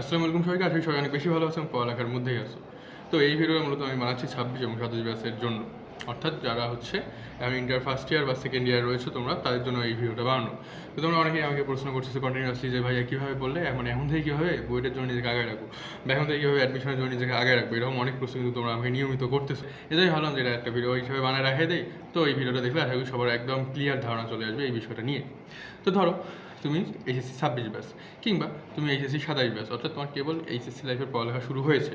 আসসালামু আলাইকুম সবাইকে করি সবাই অনেক বেশি ভালো আছেন, পড়ালেখার মধ্যেই আছো। তো এই ভিডিও মূলত আমি বানাচ্ছি ছাব্বিশ এবং সাতাশ ব্যাচের জন্য। অর্থাৎ যারা হচ্ছে এখন ইন্টার ফার্স্ট ইয়ার বা সেকেন্ড ইয়ার রয়েছে তোমরা, তাদের জন্য এই ভিডিওটা বানানো। তো তোমরা অনেকেই আমাকে প্রশ্ন করতেছো কন্টিনিউয়াসলি যে, ভাইয়া, কীভাবে বললে? এখন এখন থেকে কীভাবে? বইটার জন্য নিজেকে আগে রাখব? বা এখন থেকে কীভাবে অ্যাডমিশনের জন্য নিজেকে আগে রাখব? এরকম অনেক প্রশ্ন কিন্তু তোমরা আমাকে নিয়মিত করতেছো। এটাই ভাবলাম যে, এটা একটা ভিডিও হিসেবে বানায় রাখে দেয় তো এই ভিডিওটা দেখলে আশা করি সবার একদম ক্লিয়ার ধারণা চলে আসবে এই বিষয়টা নিয়ে। তো ধরো তুমি এইচএসসি ছাব্বিশ ব্যাস, কিংবা তুমি এইচএসসি সাতাশ ব্যাস, অর্থাৎ তোমার কেবল এইচএসসি লাইফের পড়ালেখা শুরু হয়েছে।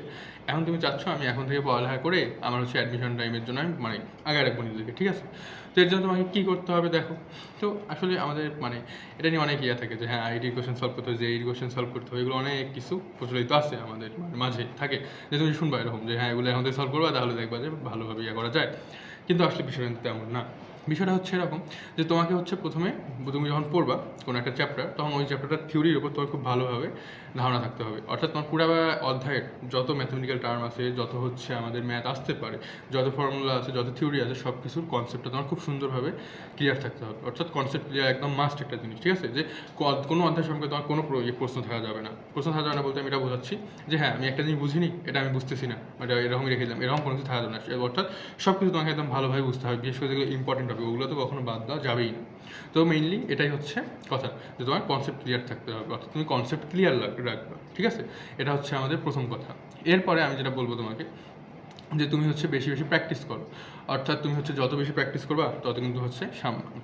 এখন তুমি চাচ্ছ আমি এখন থেকে পড়ালেখা করে আমার হচ্ছে অ্যাডমিশন টাইমের জন্য আমি মানে আগে রাখব নিজেকে, ঠিক আছে? তো এর জন্য তোমাকে কী করতে হবে দেখো। তো আসলে আমাদের মানে এটা নিয়ে অনেক ইয়ে থাকে যে হ্যাঁ আইডি কোশ্চেন সলভ করতে হবে যে এই কোশ্চেন সলভ করতে হবে, এগুলো অনেক কিছু প্রচলিত আছে আমাদের মানে মাঝে থাকে। যে তুমি শুনবা এরকম যে হ্যাঁ এগুলো এখন থেকে সলভ করবা, তাহলে দেখবা যে ভালোভাবে ইয়ে করা যায়। কিন্তু আসলে কিন্তু তেমন না। বিষয়টা হচ্ছে এরকম যে তোমাকে হচ্ছে প্রথমে তুমি যখন পড়বা কোনো একটা চ্যাপ্টার তখন ওই চ্যাপ্টারটার থিওরির ওপর তোমার খুব ভালোভাবে ধারণা থাকতে হবে। অর্থাৎ তোমার পুরো অধ্যায়ের যত ম্যাথমেটিক্যাল টার্ম আছে, যত হচ্ছে আমাদের ম্যাথ আসতে পারে, যত ফর্মুলা আছে, যত থিওরি আছে সব কিছুর কনসেপ্টটা তোমার খুব সুন্দরভাবে ক্লিয়ার থাকতে হবে। অর্থাৎ কনসেপ্ট ক্লিয়ার একদম মাস্ট একটা জিনিস, ঠিক আছে? যে কোনো অধ্যায় সম্পর্কে তোমার কোনো প্রশ্ন থাকা যাবে না। প্রশ্ন থাকা যাবে না বলতে আমি এটা বোঝাচ্ছি যে হ্যাঁ আমি একটা জিনিস বুঝিনি, এটা আমি বুঝতেছি না এটা এরকম রেখে দিলাম, এরকম কোনো কিছু থাকা যাবে না। অর্থাৎ সব কিছু তোমাকে একদম ভালোভাবে বুঝতে হবে, বিশেষ করে যেগুলো ইম্পর্টেন্ট হবে ওগুলো তো কখনো বাদ দেওয়া যাবেই না। তো মেইনলি এটাই হচ্ছে কথা, যে তোমার কনসেপ্ট ক্লিয়ার থাকতে হবে, অর্থাৎ তুমি কনসেপ্ট ক্লিয়ার রাখবে, ঠিক আছে? এটা হচ্ছে আমাদের প্রথম কথা। এরপরে আমি যেটা বলব তোমাকে যে তুমি হচ্ছে বেশি বেশি প্র্যাকটিস করো। অর্থাৎ তুমি হচ্ছে যত বেশি প্র্যাকটিস করবা, তত কিন্তু হচ্ছে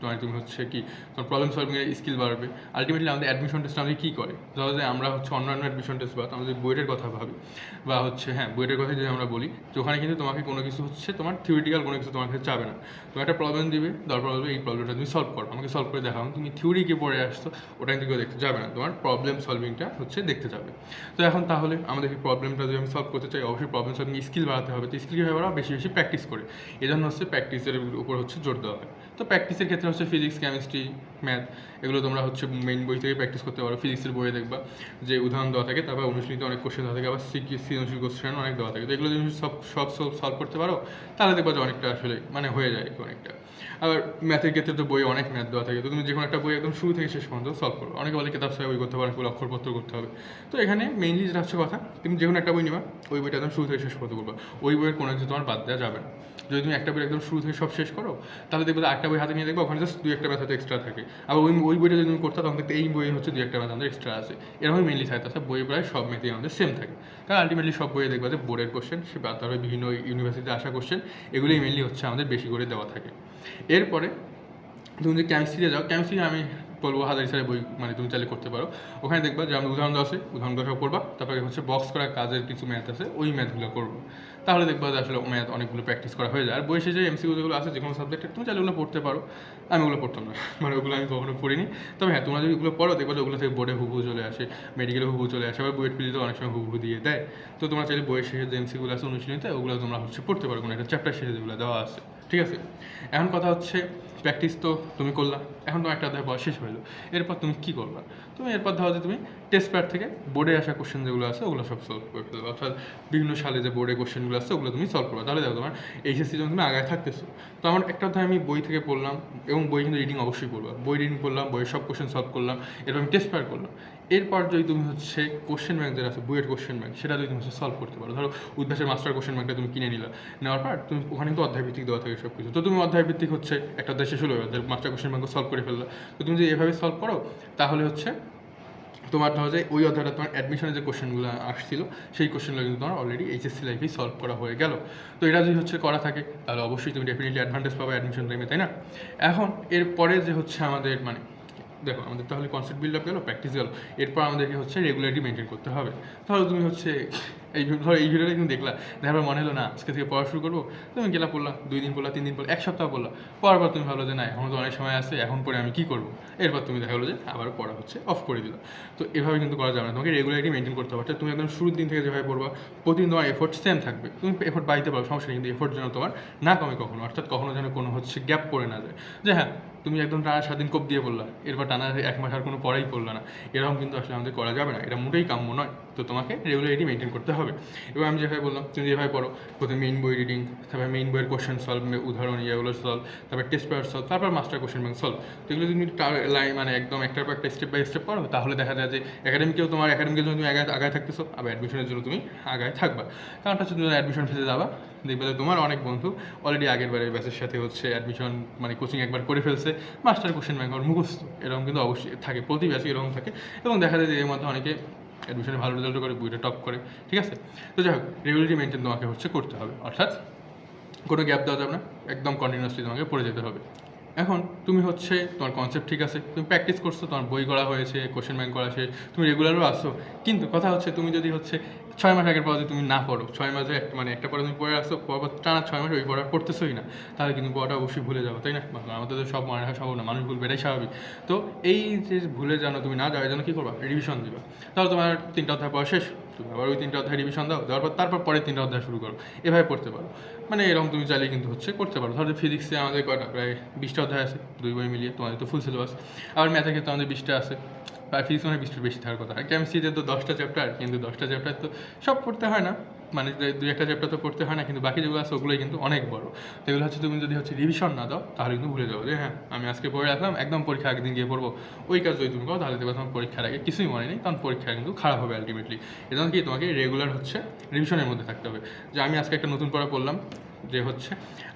তোমার তুমি হচ্ছে কি, তোমার প্রবলেম সলভিংয়ের স্কিল বাড়বে। আলটিমেটলি আমাদের অ্যাডমিশন টেস্ট আমাদের কী করে? ধরো যে আমরা হচ্ছে অন্যান্য অ্যাডমিশন টেস্ট বা আমাদের বইয়ের কথা ভাবি, বা হচ্ছে হ্যাঁ বইয়ের কথা যদি আমরা বলি, তো ওখানে কিন্তু তোমাকে কোনো কিছু হচ্ছে তোমার থিওরিটিক্যাল কোনো কিছু তোমার কাছে চাবে না। তোমার একটা প্রবলেম দিবে দরকার হবে এই প্রবলেমটা তুমি সলভ করো, আমাকে সলভ করে দেখাও। তুমি থিওরি কি পড়ে আসছো, ওটা কিন্তু দেখতে যাবে না। তোমার প্রবলেম সলভিংটা হচ্ছে দেখতে যাবে। তো এখন তাহলে আমাদের এই প্রবলেমটা যদি আমি সলভ করতে চাই, অবশ্যই প্রবলেম সলভিং স্কিল বাড়াতে হবে। স্কিল কীভাবে বাড়াবো বেশি বেশি প্র্যাকটিস করে। এই জন্য হচ্ছে প্র্যাকটিসের উপর হচ্ছে জোর দেওয়া হয়। তো প্র্যাকটিসের ক্ষেত্রে হচ্ছে ফিজিক্স কেমিস্ট্রি ম্যাথ এগুলো তোমরা হচ্ছে মেইন বই থেকে প্র্যাকটিস করতে পারো। ফিজিক্সের বইয়ে দেখবা যে উদাহরণ দেওয়া থাকে, তারপর অনুশীলিত অনেক কোশ্চেন দেওয়া থাকে, আবার সৃজনশীল কোশ্চেন অনেক দেওয়া থাকে। তো এগুলো যদি সব সব সব সলভ করতে পারো, তাহলে দেখবা যে অনেকটা আসলে মানে হয়ে যায় অনেকটা। আবার ম্যাথের ক্ষেত্রে তো বই অনেক ম্যাথ দেওয়া থাকে। তো তুমি যে কোনো একটা বই একদম শুরু থেকে শেষ পর্যন্ত সলভ করো। অনেকে বলে কিতাব সাহেব বই করতে পারে, অনেকে অক্ষরপত্র করতে হবে। তো এখানে মেইনলি যেটা হচ্ছে কথা, তুমি যে কোনো একটা বই নিবা, ওই বইটা একদম শুরু থেকে শেষ পর্যন্ত করবা ওই বইয়ের কোনো কিছু তোমার বাদ দেওয়া যাবে না। যদি তুমি একটা বই একদম শুরু থেকে সব শেষ করো, তাহলে দেখবে যে একটা বই হাতে নিয়ে দেখবে, ওখানে জাস্ট দুই একটা হয়তো এক্সট্রা থাকে। আবার ওই ওই বইটা যদি তুমি করতে তখন দেখতে এই বইয়ে হচ্ছে দুই একটা ম্যাথ আমাদের এক্সট্রা আছে। এরকমই মেনলি থাকে, তাছাড়া বই প্রায় সব ম্যাথই আমাদের সেম থাকে। কারণ আলটিমেটলি সব বইয়ে দেখবা যে বোর্ডের কোশ্চেন সে বা তারপরে বিভিন্ন ইউনিভার্সিটিতে আসা কোশ্চেন এগুলোই মেনলি হচ্ছে আমাদের বেশি করে দেওয়া থাকে। এরপরে তুমি যদি কেমিস্ট্রিতে যাও কেমিস্ট্রি আমি বলব হাজারি সালে বই মানে তুমি চাইলে করতে পারো। ওখানে দেখবা যে আমাদের উদাহরণ দেওয়া আছে, উদাহরণ সব করবা তারপরে হচ্ছে বক্স করা কাজের কিছু ম্যাথ আছে, ওই ম্যাথগুলো করব। তাহলে দেখবা যে আসলে ম্যাথ অনেকগুলো প্র্যাকটিস করা হয়ে যায়। আর বই শেষে এমসিকিউ যেগুলো আছে যে কোনো সাবজেক্টে তুমি চাইলে ওগুলো পড়তে পারো। আমি ওগুলো পড়তাম না মানে ওগুলো আমি কখনো পড়িনি। তবে হ্যাঁ তোমরা যদি ওগুলো পড়ো, দেখবা যে ওগুলো থেকে বোর্ডে হুবু চলে আসে মেডিকেলে হুবহু চলে আসে, আবার বইয়ের পিলিতে অনেক সময় হুবু দিয়ে দেয়। তো তোমরা চাইলে বইয়ের শেষে যে এমসিগুলো আছে, অনুশীলনীতে, ওগুলো তোমরা হচ্ছে পড়তে পারো, কোনো একটা চ্যাপ্টার শেষে যেগুলো দেওয়া আছে। ঠিক আছে? এখন কথা হচ্ছে প্র্যাকটিস তো তুমি করলা, এখন তোমার একটা অধ্যায় পড়া শেষ হলো এরপর তুমি কী করবা? তুমি এরপর ধরো যে তুমি টেস্ট প্যাড থেকে বোর্ডে আসা কোশ্চেন যেগুলো আছে, ওগুলো সব সলভ করে ফেলবে। অর্থাৎ বিভিন্ন সালে যে বোর্ডে কোশ্চেনগুলো আছে, ওগুলো তুমি সলভ করবে। তাহলে দেখো তোমার এইচএসসি যখন তুমি আগায় থাকতেছো। তো আমার একটা অধ্যায় আমি বই থেকে পড়লাম, এবং বই কিন্তু রিডিং অবশ্যই পড়বা। বই রিডিং পড়লাম, বইয়ের সব কোশ্চেন সলভ করলাম, এরপর আমি টেস্ট প্যাড করলাম। এরপর যদি তুমি হচ্ছে কোশ্চেন ব্যাংক যেটা আছে বইয়ের কোশ্চেন ব্যাংক সেটা যদি তুমি হচ্ছে সলভ করতে পারো। ধরো, উদ্ভাসের মাস্টার কোশ্চেন ব্যাংকটা তুমি কিনে নিলা। নেওয়ার পর তুমি ওখানে কিন্তু অধ্যায় ভিত্তিক দেওয়া থাকে সব কিছু তো তুমি অধ্যায় ভিত্তিক হচ্ছে একটা অধ্যায় শেষ হলো মাস্টার কোশ্চেন ব্যাংক সলভ করে ফেললা। তো তুমি যদি এভাবে সলভ করো, তাহলে হচ্ছে তোমার ধরো যে ওই অধ্যায়টা তোমার অ্যাডমিশনের যে কোশ্চেনগুলো আসছিল, সেই কোশ্চেনগুলো কিন্তু তোমার অলরেডি এইচএসসি লাইফেই সলভ করা হয়ে গেল। তো এটা যদি হচ্ছে করা থাকে, তাহলে অবশ্যই তুমি ডেফিনেটলি অ্যাডভান্টেজ পাবে অ্যাডমিশন টাইমে তাই না? এখন, এরপরে যে হচ্ছে আমাদের মানে দেখো, আমাদের তাহলে কনসেপ্ট বিল্ড আপ গেলো প্র্যাকটিস গেলো। এরপর আমাদেরকে হচ্ছে রেগুলারিটি মেনটেন করতে হবে। তাহলে তুমি হচ্ছে এই ধরো এই ভিডিওটা কিন্তু দেখলা। দেখার মনে হলো, না, আজকে থেকে পড়া শুরু করব। তুমি গেলা, পড়লা, দুই দিন পড়লা, তিন দিন পড়লা, এক সপ্তাহ পড়লা। পড়ার পর তুমি ভাবলো যে, না এখনও তো অনেক সময় আছে, এখন পরে আমি কী করব? এরপর তুমি দেখা হলো যে, আবার পড়া হচ্ছে অফ করে দিলা। তো এভাবে কিন্তু করা যাবে না। তোমাকে রেগুলারিটি মেনটেন করতে হবে। তুমি একদম শুরুর দিন থেকে যেভাবে পড়বা, প্রতিদিন তোমার এফোর্ট সেম থাকবে। তুমি এফোর্ট বাড়িতে পারো, সমস্যা কিন্তু এফোর্ট যেন তোমার না কমে কখনো। অর্থাৎ কখনো যেন কোনো হচ্ছে গ্যাপ পড়ে না যায়। যে হ্যাঁ তুমি একদম টানা স্বাধীন কোপ দিয়ে পড়লা, এরপর টানা এক মাস আর কোনো পড়াই পড়লা না। এরকম কিন্তু আসলে আমাদের করা যাবে না। এটা মোটেই কাম্য নয়। তো তোমাকে রেগুলারিটি মেনটেন করতে হবে। এবার আমি যেভাবে বললাম, তুমি যেভাবে পড়ো, প্রথমে মেইন বই রিডিং তারপর মেইন বইয়ের কোশ্চেন সলভ উদাহরণ ইয়েগুলো সলভ তারপর টেস্ট পেপার সলভ তারপর মাস্টার কোশ্চেন ব্যাংক সলভ তো এগুলো তুমি লাইন মানে একদম একটার পর একটা স্টেপ বাই স্টেপ পড়ো, তাহলে দেখা যায় যে একাডেমিকেও তোমার একাডেমিকের জন্য তুমি আগায় আগায় থাকতেছো, আবার অ্যাডমিশনের জন্য তুমি আগায় থাকবা। কারণটা হচ্ছে তুমি অ্যাডমিশন ফেসে যাবা, দেখবে তোমার অনেক বন্ধু অলরেডি আগের বারের ব্যাচের সাথে হচ্ছে অ্যাডমিশন মানে কোচিং একবার করে ফেলছে মাস্টার কোশ্চেন ব্যাংক মুখস্থ। এরকম কিন্তু অবশ্যই থাকে, প্রতি ব্যাচে এরকম থাকে। এবং দেখা যায় যে এর মধ্যে অনেকে অ্যাডমিশনে ভালো রেজাল্ট করে, বইটা টপ করে, ঠিক আছে? তো যাই হোক রেগুলারিটি মেনটেন তোমাকে হচ্ছে করতে হবে। অর্থাৎ কোনো গ্যাপ দেওয়া যাবে না, একদম কন্টিনিউয়াসলি তোমাকে পড়ে যেতে হবে। এখন তুমি হচ্ছে তোমার কনসেপ্ট ঠিক আছে, তুমি প্র্যাকটিস করছ, তোমার বই করা হয়েছে কোশ্চেন ব্যাংক করা আছে তুমি রেগুলারও আসো কিন্তু কথা হচ্ছে তুমি যদি হচ্ছে ছয় মাস আগের পর যদি তুমি না পড়ো, ছয় মাসে মানে একটা পরে তুমি পড়ে আসছো পরপর টানা ছয় মাস ওই পড়া পড়তেছোই না। তাহলে কিন্তু পড়াটা অবশ্যই ভুলে যাব, তাই না? আমাদের তো সব মনে হয় সম্ভব না, মানুষ ভুলবে, এটাই স্বাভাবিক। তো এই যে ভুলে জানো তুমি না যাও, এই জন্য কী করবা? রিভিশন দিবা। তাহলে তোমার তিনটা অধ্যায় পড়া শেষ। তুমি আবার ওই তিনটা অধ্যায় রিভিশন দাও, দেওয়ার পর তারপর পরে তিনটা অধ্যায় শুরু করো। এভাবে পড়তে পারো। মানে এরকম তুমি চাইলে কিন্তু হচ্ছে করতে পারো। ধরো ফিজিক্সে আমাদের কয়টা প্রায় বিশটা অধ্যায় আছে, দুই বই মিলিয়ে, তোমাদের তো ফুল সিলেবাস আবার ম্যাথের ক্ষেত্রে আমাদের বিশটা আছে। প্রায় ফিজিক্স মানে বিশটার বেশি থাকার কথা। আর কেমিস্ট্রিতে তো দশটা চ্যাপ্টার কিন্তু দশটা চ্যাপ্টার তো সব পড়তে হয় না। মানে দুই একটা চ্যাপ্টার তো পড়তে হয় না, কিন্তু বাকি যেগুলো আছে ওগুলোই কিন্তু অনেক বড়। তো এগুলো হচ্ছে তুমি যদি হচ্ছে রিভিশন না দাও, তাহলে কিন্তু ভুলে যাব। যে হ্যাঁ আমি আজকে পড়ে রাখলাম, একদম পরীক্ষা একদিন গিয়ে পড়ব। ওই কাজ যদি তুমি করো, তাহলে দেখবে তোমার পরীক্ষার আগে কিছুই মনে নেই, কারণ পরীক্ষা কিন্তু খারাপ হবে আলটিমেটলি এজন্য কি, তোমাকে রেগুলার হচ্ছে রিভিশনের মধ্যে থাকতে হবে। যে আমি আজকে একটা নতুন পড়া পড়লাম যে হচ্ছে,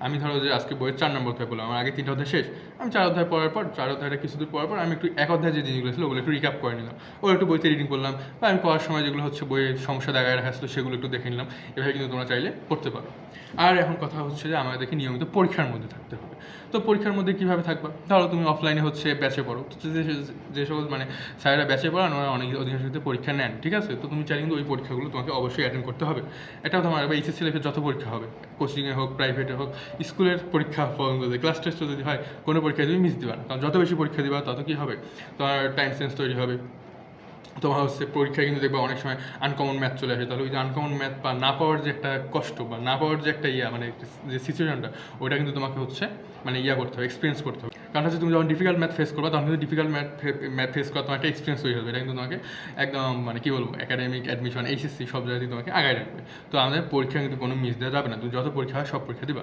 আমি ধরো যে আজকে বইয়ের চার নম্বর অধ্যায় পড়লাম, আমার আগে তিনটা অধ্যায় শেষ, আমি চার অধ্যায় পড়ার পর, চার অধ্যায়টা কিছু দূর পড়ার পর আমি একটু এক অধ্যায় যে জিনিসগুলো ছিল ওগুলো একটু রিক্যাপ করে নিলাম। ও একটু বইতে রিডিং করলাম বা আমি পড়ার সময় যেগুলো হচ্ছে বইয়ের সমস্যা দেখায় রাখা ছিল সেগুলো একটু দেখে নিলাম। এভাবে কিন্তু তোমরা চাইলে পড়তে পারো। আর এখন কথা হচ্ছে যে আমাদেরকে নিয়মিত পরীক্ষার মধ্যে থাকতে হবে। তো পরীক্ষার মধ্যে কীভাবে থাকবা? ধরো তুমি অফলাইনে হচ্ছে ব্যাচে পড়ো। যে সকল মানে স্যারেরা ব্যাচে পড়ান, ওরা অনেক অধিকাংশ ক্ষেত্রে পরীক্ষা নেন, ঠিক আছে? তো তুমি চাইলে কিন্তু ওই পরীক্ষাগুলো তোমাকে অবশ্যই অ্যাটেন্ড করতে হবে। এটাও তোমার এবার এইচএসসি লেভেল যত পরীক্ষা হবে কোচিংয়ে হোক প্রাইভেটে হোক, স্কুলের পরীক্ষা পর্যন্ত ক্লাস টেস্টও যদি হয়, কোনো পরীক্ষায় তুমি মিস দিবা না। কারণ যত বেশি পরীক্ষা দিবা, তত কী হবে? তোমার টাইম সেন্স তৈরি হবে। তোমার হচ্ছে পরীক্ষায় কিন্তু দেখবে অনেক সময় আনকমন ম্যাথ চলে আসে। তাহলে ওই যে আনকমন ম্যাথ বা না পাওয়ার যে একটা কষ্ট বা না পাওয়ার যে একটা ইয়া মানে যে সিচুয়েশনটা ওইটা কিন্তু তোমাকে হচ্ছে মানে ইয়া করতে হবে এক্সপিরিয়েন্স করতে হবে। কারণ হচ্ছে তুমি যখন ডিফিকাল্ট ম্যাথ ফেস করবা, তখন কিন্তু ডিফিকাল্ট ম্যাথ ম্যাথ ফেস করা তোমার একটা এক্সপিরিয়েন্স হয়ে যাবে এটা কিন্তু তোমাকে একদম মানে কী বলব একাডেমিক অ্যাডমিশন এইচএসসি সব জায়গায় তোমাকে আগায় রাখবে। তো আমাদের পরীক্ষা কিন্তু কোনো মিস দেওয়া যাবে না। তুমি যত পরীক্ষা হয় সব পরীক্ষা দিবা।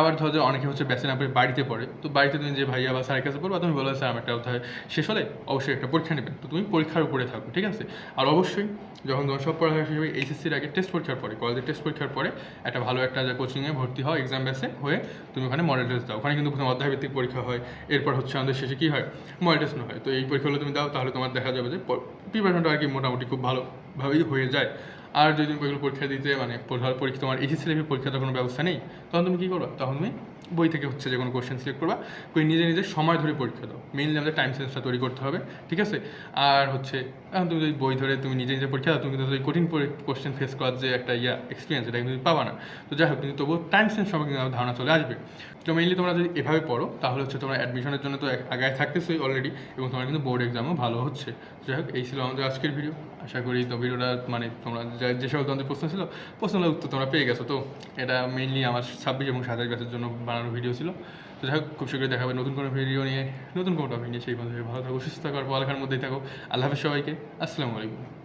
আবার ধরো অনেকে হচ্ছে ব্যাচে না বাড়িতে পড়ে। তো বাড়িতে তুমি যে ভাইয়া বা স্যারের কাছে পড়বা, তুমি বলো স্যার, আমার একটা শেষ হলে অবশ্যই একটা পরীক্ষা নেবেন। তো তুমি পরীক্ষার উপরে থাকো, ঠিক আছে? আর অবশ্যই যখন তোমার সব পড়া শেষ এইচএসসির আগে টেস্ট পরীক্ষার পরে কলেজের টেস্ট পরীক্ষার পরে একটা ভালো একটা কোচিংয়ে ভর্তি হও এক্সাম ব্যাসে হয়ে তুমি ওখানে মডেল টেস্ট দাও। ওখানে কিন্তু প্রথম অধ্যায় ভিত্তিক পরীক্ষা হয়, এরপর হচ্ছে আমাদের শেষে কী হয়? মডেল টেস্ট হয়। তো এই পরীক্ষাগুলো তুমি দাও, তাহলে তোমার দেখা যাবে যে প্রিপারেশনটা আর কি মোটামুটি খুব ভালোভাবেই হয়ে যায়। আর যদি তুমি পরীক্ষা দিতে মানে ধর পরীক্ষা তোমার এইচএসসি লেভেল পরীক্ষার কোনো ব্যবস্থা নেই, তখন তুমি কী করো তখন তুমি বই থেকে হচ্ছে যে কোনো কোশ্চেন সিলেক্ট করবা, করে নিজে নিজে সময় ধরে পরীক্ষা দাও। মেইনলি আমাদের টাইম সেন্সটা তৈরি করতে হবে, ঠিক আছে? আর হচ্ছে, এখন তুমি যদি বই ধরে তুমি নিজে নিজে পরীক্ষা দাও, তুমি কিন্তু কঠিন কোশ্চেন ফেস করার যে একটা ইয়া এক্সপিরিয়েন্স এটা কিন্তু পাবা না। তো যাই হোক, কিন্তু তবুও টাইম সেন্স সম্পর্কে কিন্তু ধারণা চলে আসবে। তো মেইনলি তোমরা যদি এভাবে পড়ো, তাহলে হচ্ছে তোমার অ্যাডমিশনের জন্য তো আগায় থাকতেছোই অলরেডি এবং তোমার কিন্তু বোর্ড এক্সামও ভালো হচ্ছে। যাই হোক, এই ছিল আমাদের আজকের ভিডিও আশা করি তো ভিডিওটা মানে তোমরা যে- যে তোমাদের প্রশ্ন ছিল, প্রশ্নগুলোর উত্তর তোমরা পেয়ে গেছো। তো এটা মেইনলি আমার ছাব্বিশ এবং সাতাশ ব্যাচের জন্য বানানো ভিডিও ছিল। তো যাই হোক, খুব শীঘ্রই দেখা হবে নতুন কোনো ভিডিও নিয়ে, নতুন কোনো টপিক নিয়ে। সেই মধ্যে ভালো থাকো, সুস্থ থাকো, আর পড়ালেখার মধ্যেই থাকো। আল্লাহ হাফেজ সবাইকে। আসসালামু আলাইকুম।